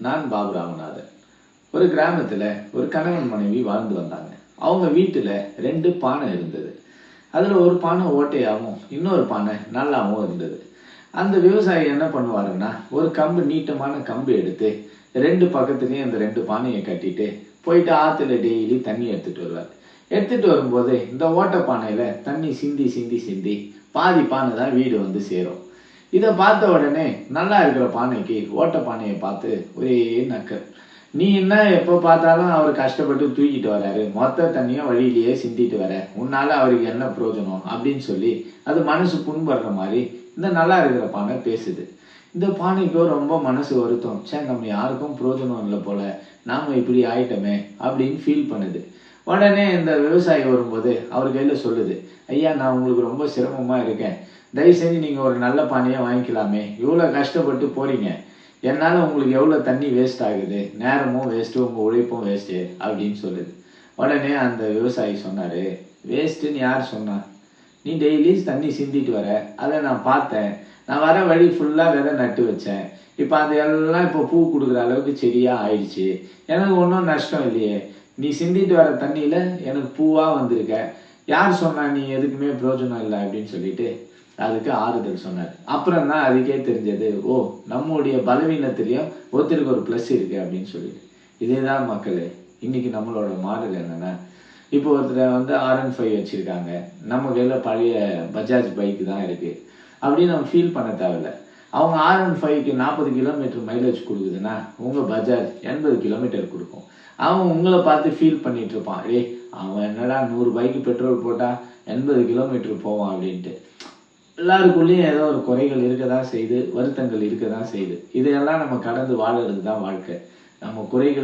நான் பாபு ராமநாதன். ஒரு கிராமத்துல ஒரு கணவன் மனைவி வாழ்ந்து வந்தாங்க. அவங்க வீட்டுல ரெண்டு பானை இருந்தது. அதுல ஒரு பானை ஓட்டையாகவும் இன்னொரு பானை நல்லாவும் இருந்தது. அந்த விவசாயி என்ன பண்ணுவாருன்னா ஒரு கம்பு நீட்டமான கம்பு எடுத்து ரெண்டு பக்கத்துலயும் அந்த ரெண்டு பானையை கட்டிட்டு போயிட்டு ஆத்துல டெய்லி தண்ணி எடுத்துட்டு வருவார். எடுத்துட்டு வரும்போது இந்த ஓட்டை பானையில தண்ணி சிந்தி சிந்தி சிந்தி பாதி பானை தான் வீடு வந்து சேரும். இதை பார்த்த உடனே நல்லா இருக்கிற பானைக்கு ஓட்டை பானையை பார்த்து ஒரே நக்கல். நீ என்ன எப்போ பார்த்தாலும் அவர் கஷ்டப்பட்டு தூக்கிட்டு வராரு. மொத்த தண்ணியும் வழியிலேயே சிந்திட்டு வர. உன்னால அவருக்கு என்ன பிரயோஜனம்? அப்படின்னு சொல்லி அது மனசு புண்படுற மாதிரி இந்த நல்லா இருக்கிற பானை பேசுது. இந்த பானைக்கோ ரொம்ப மனசு வருத்தம். சே நம்ம யாருக்கும் பிரயோஜனம் இல்லை போல. நாம இப்படி ஆயிட்டோமே அப்படின்னு ஃபீல் பண்ணுது. உடனே இந்த விவசாயி வரும்போது அவர் கையில் சொல்லுது ஐயா நான் உங்களுக்கு ரொம்ப சிரமமாக இருக்கேன். தயவு செஞ்சு நீங்கள் ஒரு நல்ல பானையை வாங்கிக்கலாமே. இவ்வளோ கஷ்டப்பட்டு போகிறீங்க என்னால் உங்களுக்கு எவ்வளோ தண்ணி வேஸ்ட் ஆகுது? நேரமும் வேஸ்ட்டு உங்கள் உழைப்பும் வேஸ்ட்டு அப்படின்னு சொல்லுது. உடனே அந்த விவசாயி சொன்னார் வேஸ்ட்டுன்னு யார் சொன்னா? நீ டெய்லி தண்ணி சிந்திட்டு வர. அதை நான் பார்த்தேன். நான் வர வழி ஃபுல்லாக விதை நட்டு வச்சேன். இப்போ அது எல்லாம் இப்போ பூ கொடுக்குற அளவுக்கு செடியாக ஆயிடுச்சு. எனக்கு ஒன்றும் நஷ்டம் இல்லையே. நீ சிந்திட்டு வர தண்ணியில் எனக்கு பூவாக வந்திருக்க. யார் சொன்னா நீ எதுக்குமே பிரயோஜனம் இல்லை அப்படின்னு சொல்லிட்டு அதுக்கு ஆறுதல் சொன்னார். அப்புறம் தான் அதுக்கே தெரிஞ்சது ஓ நம்முடைய பலவீனத்திலையும் ஒருத்தருக்கு ஒரு ப்ளஸ் இருக்கு அப்படின்னு சொல்லிட்டு. இதேதான் மக்களே இன்னைக்கு நம்மளோட மாடல் என்னன்னா இப்போ ஒருத்தர் வந்து ஆர் ஒன் ஃபைவ் வச்சுருக்காங்க. நம்ம கையில் பழைய பஜாஜ் பைக் தான் இருக்குது அப்படின்னு நம்ம ஃபீல் பண்ண தேவையில்ல. அவங்க ஆர் ஒன் ஃபைவ்க்கு நாற்பது கிலோமீட்டர் மைலேஜ் கொடுக்குதுன்னா உங்கள் பஜாஜ் எண்பது கிலோமீட்டர் கொடுக்கும். அவன் உங்களை பார்த்து ஃபீல் பண்ணிட்டு இருப்பான். ஏய் அவன் என்னடா நூறு பைக்கு பெட்ரோல் போட்டால் எண்பது கிலோமீட்டர் போவான் அப்படின்ட்டு. எல்லாருக்குள்ளேயும் ஏதோ ஒரு குறைகள் இருக்க தான் செய்யுது வருத்தங்கள் இருக்க தான் செய்யுது இதையெல்லாம் நம்ம கடந்து வாழறது தான் வாழ்க்கை. நம்ம குறைகள்